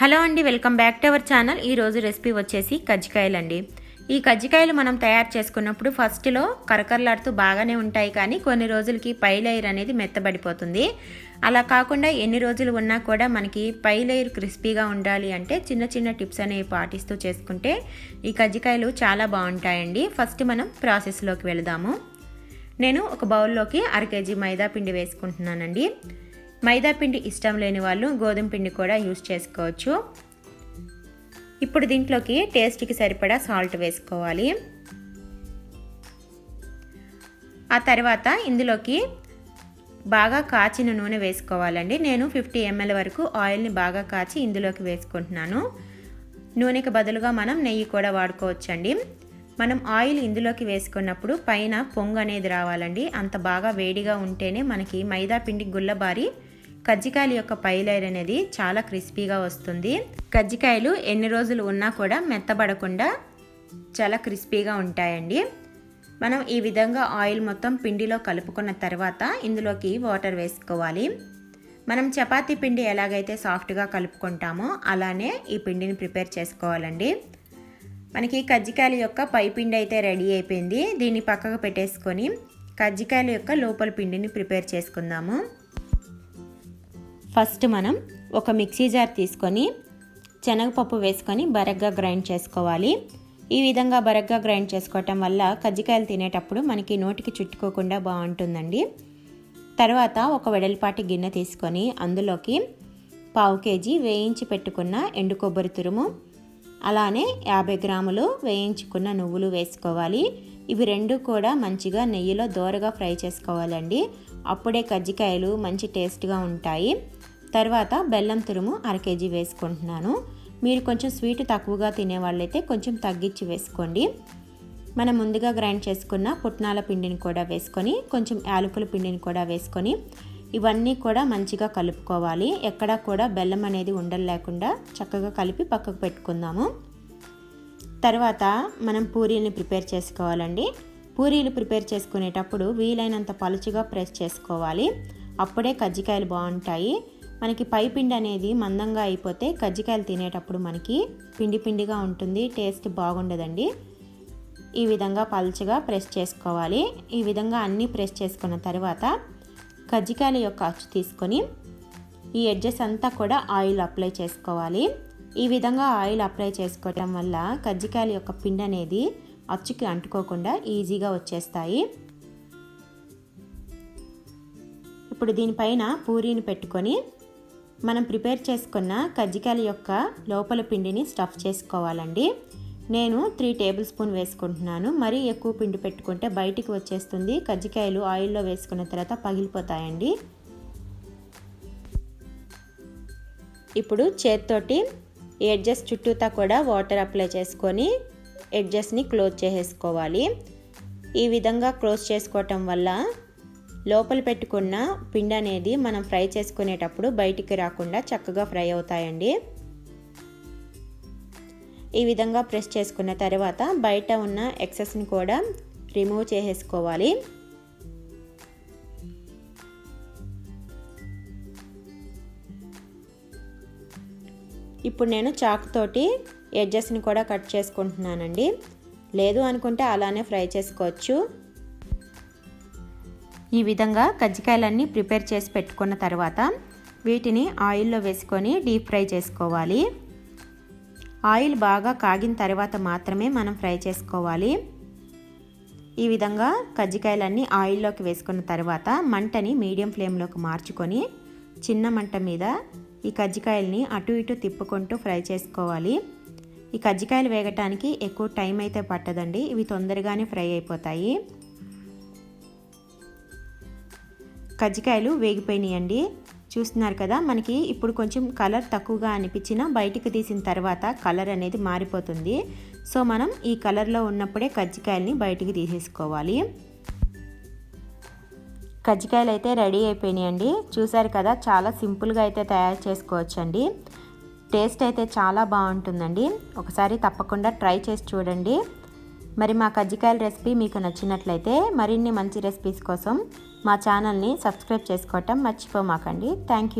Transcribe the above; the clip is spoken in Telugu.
హలో అండి welcome back to our channel. ఈరోజు రెసిపీ వచ్చేసి కజ్జికాయలు అండి ఈ కజ్జికాయలు మనం తయారు చేసుకున్నప్పుడు ఫస్ట్లో కరకరలాడుతూ బాగానే ఉంటాయి కానీ కొన్ని రోజులకి పై లేయర్ అనేది మెత్తబడిపోతుంది. అలా కాకుండా ఎన్ని రోజులు ఉన్నా కూడా మనకి పై లేయర్ క్రిస్పీగా ఉండాలి అంటే చిన్న చిన్న టిప్స్ అనేవి పాటిస్తూ చేసుకుంటే ఈ కజ్జికాయలు చాలా బాగుంటాయండి. ఫస్ట్ మనం ప్రాసెస్లోకి వెళదాము. నేను ఒక బౌల్లోకి అర కేజీ మైదా పిండి వేసుకుంటున్నానండి. మైదా పిండి ఇష్టం లేని వాళ్ళు గోధుమ పిండి కూడా యూస్ చేసుకోవచ్చు. ఇప్పుడు దీంట్లోకి టేస్ట్కి సరిపడా సాల్ట్ వేసుకోవాలి. ఆ తర్వాత ఇందులోకి బాగా కాచిన నూనె వేసుకోవాలండి. నేను ఫిఫ్టీ ఎంఎల్ వరకు ఆయిల్ని బాగా కాచి ఇందులోకి వేసుకుంటున్నాను. నూనెకి బదులుగా మనం నెయ్యి కూడా వాడుకోవచ్చండి. మనం ఆయిల్ ఇందులోకి వేసుకున్నప్పుడు పైన పొంగు అనేది రావాలండి. అంత బాగా వేడిగా ఉంటేనే మనకి మైదా పిండి గుల్లబారి కజ్జికాయల యొక్క పై అనేది చాలా క్రిస్పీగా వస్తుంది. కజ్జికాయలు ఎన్ని రోజులు ఉన్నా కూడా మెత్తబడకుండా చాలా క్రిస్పీగా ఉంటాయండి. మనం ఈ విధంగా ఆయిల్ మొత్తం పిండిలో కలుపుకున్న తర్వాత ఇందులోకి వాటర్ వేసుకోవాలి. మనం చపాతీ పిండి ఎలాగైతే సాఫ్ట్గా కలుపుకుంటామో అలానే ఈ పిండిని ప్రిపేర్ చేసుకోవాలండి. మనకి కజ్జికాయల యొక్క పై పిండి అయితే రెడీ అయిపోయింది. దీన్ని పక్కకు పెట్టేసుకొని కజ్జికాయల యొక్క లోపల పిండిని ప్రిపేర్ చేసుకుందాము. ఫస్ట్ మనం ఒక మిక్సీ జార్ తీసుకొని శనగపప్పు వేసుకొని బరగ్గా గ్రైండ్ చేసుకోవాలి. ఈ విధంగా బరగ్గా గ్రైండ్ చేసుకోవటం వల్ల కజ్జికాయలు తినేటప్పుడు మనకి నోటికి చుట్టుకోకుండా బాగుంటుందండి. తర్వాత ఒక వెడల్పాటి గిన్నె తీసుకొని అందులోకి పావు కేజీ వేయించి పెట్టుకున్న ఎండు కొబ్బరి తురుము అలానే యాభై గ్రాములు వేయించుకున్న నువ్వులు వేసుకోవాలి. ఇవి రెండు కూడా మంచిగా నెయ్యిలో దోరగా ఫ్రై చేసుకోవాలండి. అప్పుడే కజ్జికాయలు మంచి టేస్ట్గా ఉంటాయి. తర్వాత బెల్లం తురుము అర కేజీ వేసుకుంటున్నాను. మీరు కొంచెం స్వీట్ తక్కువగా తినే వాళ్ళైతే కొంచెం తగ్గించి వేసుకోండి. మనం ముందుగా గ్రైండ్ చేసుకున్న పుట్నాల పిండిని కూడా వేసుకొని కొంచెం యాలకుల పిండిని కూడా వేసుకొని ఇవన్నీ కూడా మంచిగా కలుపుకోవాలి. ఎక్కడా కూడా బెల్లం అనేది ఉండలు లేకుండా చక్కగా కలిపి పక్కకు పెట్టుకుందాము. తర్వాత మనం పూరీని ప్రిపేర్ చేసుకోవాలండి. పూరీలు ప్రిపేర్ చేసుకునేటప్పుడు వీలైనంత పలుచుగా ప్రెస్ చేసుకోవాలి. అప్పుడే కజ్జికాయలు బాగుంటాయి. మనకి పై పిండి అనేది మందంగా అయిపోతే కజ్జికాయలు తినేటప్పుడు మనకి పిండి పిండిగా ఉంటుంది టేస్ట్ బాగుండదండి. ఈ విధంగా పలుచగా ప్రెస్ చేసుకోవాలి. ఈ విధంగా అన్నీ ప్రెస్ చేసుకున్న తర్వాత కజ్జికాయల యొక్క అచ్చు తీసుకొని ఈ ఎడ్జెస్ అంతా కూడా ఆయిల్ అప్లై చేసుకోవాలి. ఈ విధంగా ఆయిల్ అప్లై చేసుకోవటం వల్ల కజ్జికాయల యొక్క పిండి అనేది అచ్చుకి అంటుకోకుండా ఈజీగా వచ్చేస్తాయి. ఇప్పుడు దీనిపైన పూరీని పెట్టుకొని మనం ప్రిపేర్ చేసుకున్న కజ్జికాయల యొక్క లోపల పిండిని స్టఫ్ చేసుకోవాలండి. నేను త్రీ టేబుల్ స్పూన్ వేసుకుంటున్నాను. మరీ ఎక్కువ పిండి పెట్టుకుంటే బయటికి వచ్చేస్తుంది. కజ్జికాయలు ఆయిల్లో వేసుకున్న తర్వాత పగిలిపోతాయండి. ఇప్పుడు చేత్తోటి ఎడ్జెస్ చుట్టూతా కూడా వాటర్ అప్లై చేసుకొని ఎడ్జెస్ని క్లోజ్ చేసేసుకోవాలి. ఈ విధంగా క్లోజ్ చేసుకోవటం వల్ల లోపల పెట్టుకున్న పిండి అనేది మనం ఫ్రై చేసుకునేటప్పుడు బయటికి రాకుండా చక్కగా ఫ్రై అవుతాయండి. ఈ విధంగా ప్రెస్ చేసుకున్న తర్వాత బయట ఉన్న ఎక్సెస్ని కూడా రిమూవ్ చేసేసుకోవాలి. ఇప్పుడు నేను చాక్తోటి ఎడ్జెస్ని కూడా కట్ చేసుకుంటున్నానండి. లేదు అనుకుంటే అలానే ఫ్రై చేసుకోవచ్చు. ఈ విధంగా కజ్జికాయలన్నీ ప్రిపేర్ చేసి పెట్టుకున్న తర్వాత వీటిని ఆయిల్లో వేసుకొని డీప్ ఫ్రై చేసుకోవాలి. ఆయిల్ బాగా కాగిన తర్వాత మాత్రమే మనం ఫ్రై చేసుకోవాలి. ఈ విధంగా కజ్జికాయలన్నీ ఆయిల్లోకి వేసుకున్న తర్వాత మంటని మీడియం ఫ్లేమ్లోకి మార్చుకొని చిన్న మంట మీద ఈ కజ్జికాయల్ని అటు ఇటు తిప్పుకుంటూ ఫ్రై చేసుకోవాలి. ఈ కజ్జికాయలు వేగటానికి ఎక్కువ టైం అయితే పట్టదండి. ఇవి తొందరగానే ఫ్రై అయిపోతాయి. కజ్జికాయలు వేగిపోయినాయండి. చూస్తున్నారు కదా మనకి ఇప్పుడు కొంచెం కలర్ తక్కువగా అనిపించిన బయటికి తీసిన తర్వాత కలర్ అనేది మారిపోతుంది. సో మనం ఈ కలర్లో ఉన్నప్పుడే కజ్జికాయలని బయటికి తీసేసుకోవాలి. కజ్జికాయలు అయితే రెడీ అయిపోయినాయండి. చూసారు కదా చాలా సింపుల్గా అయితే తయారు చేసుకోవచ్చండి. టేస్ట్ అయితే చాలా బాగుంటుందండి. ఒకసారి తప్పకుండా ట్రై చేసి చూడండి. మరి మా కజ్జికాయల రెసిపీ మీకు నచ్చినట్లయితే మరిన్ని మంచి రెసిపీస్ కోసం మా ఛానల్ని సబ్స్క్రైబ్ చేసుకోవటం మర్చిపోమాకండి. Thank you.